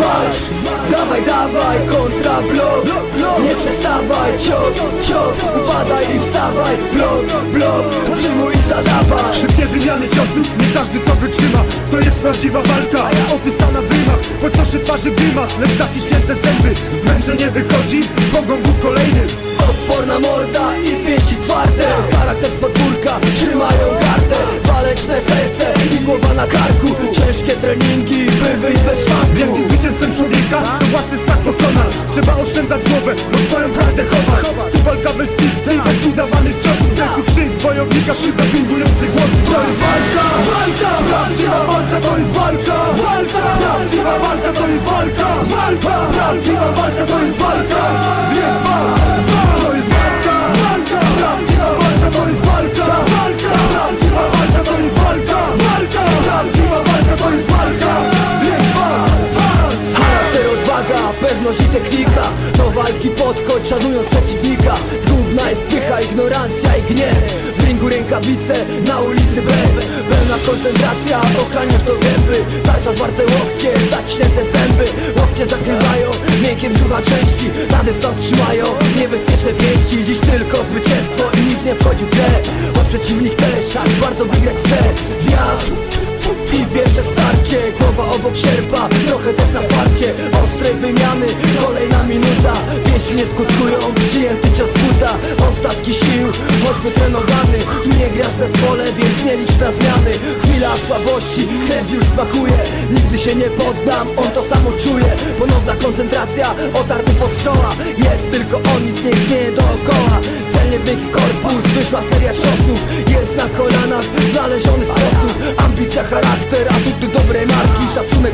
walcz, Dawaj, dawaj, kontra blok, Nie przestawaj, cios, cios Upadaj i wstawaj, blok, blok Przyjmuj i zadawaj Szybkie wymiany ciosów, nie każdy to wytrzyma. To jest prawdziwa walka, opisana w rymach. Pocioszy twarzy grymas, lecz zaciśnięte zęby. Zmęczenie wychodzi, bogą był kolejny. Odporna morda i pięści twarde. Charakter z podwórka, trzymają gardę. Waleczne serce i głowa na karku. Ciężkie treningi 是本。Pewność i technika. Do walki podchodź, szanując przeciwnika. Zgubna jest pycha, ignorancja i gniew. W ringu rękawice, na ulicy bez Pełna koncentracja, ochraniasz do gęby. Tarcza zwarte łokcie, zaciśnięte zęby. Łokcie zakrywają, miękkie brzucha części. Na dystans trzymają, niebezpieczne pięści. Dziś tylko zwycięstwo i nic nie wchodzi w grę. Choć przeciwnik też, tak bardzo wygrać chce Wjazd i pierwsze starcie, głowa obok sierpa Trochę też na farcie, ostrej wymiany Kolejna minuta, pięści nie skutkują Przyjęty cios buta, ostatki sił Choćby trenowany, tu nie grasz w zespole Więc nie licz na zmiany. Chwila słabości, krew już smakuje. Nigdy się nie poddam, on to samo czuje. Ponowna koncentracja, otarty pod czoła. Jest tylko on, nic nie istnieje dookoła. Celnie w miękki korpus, wyszła seria ciosów. Jest na kolanach, znaleziony sposób. Ambicja, charakter, atuty dobrej marki. Szacunek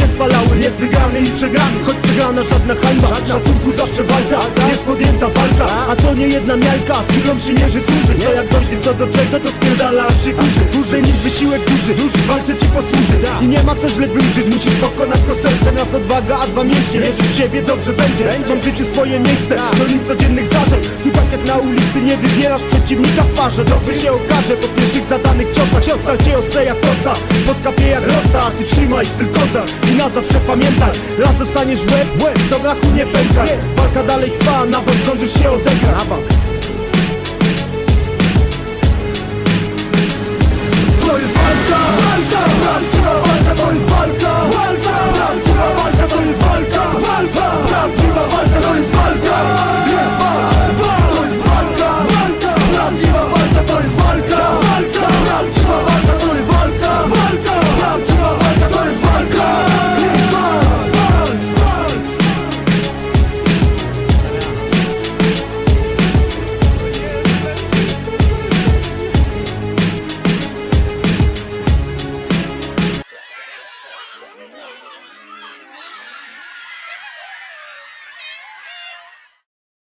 laury Jest wygrany i przegrany, choć przegrana żadna hańba. Szacunku zawsze walka, jest podjęta walka A to nie jedna miarka, z którą się mierzy dłuży Co jak dojdzie co do czego, to spierdala aż się kurzy. Wynik wysiłek duży, w walce ci posłuży. I nie ma co źle wyużyć, musisz pokonać go sercem Raz odwaga, a dwa mięśnie, wierzysz siebie, dobrze będzie. Są w życiu swoje miejsce, do nim codziennych zdarzeń. Tu tak jak na ulicy, nie wybierasz przeciwnika w parze. Dobrze się okaże po pierwszych zadanych ciosach. Cios stał cię ostre jak kosa, podkapie jak rosa A ty trzymaj styl kozak i na zawsze pamiętaj Raz dostaniesz łeb, łeb, do brachu nie pękaj Walka dalej trwa, na bank zdążysz się odegrać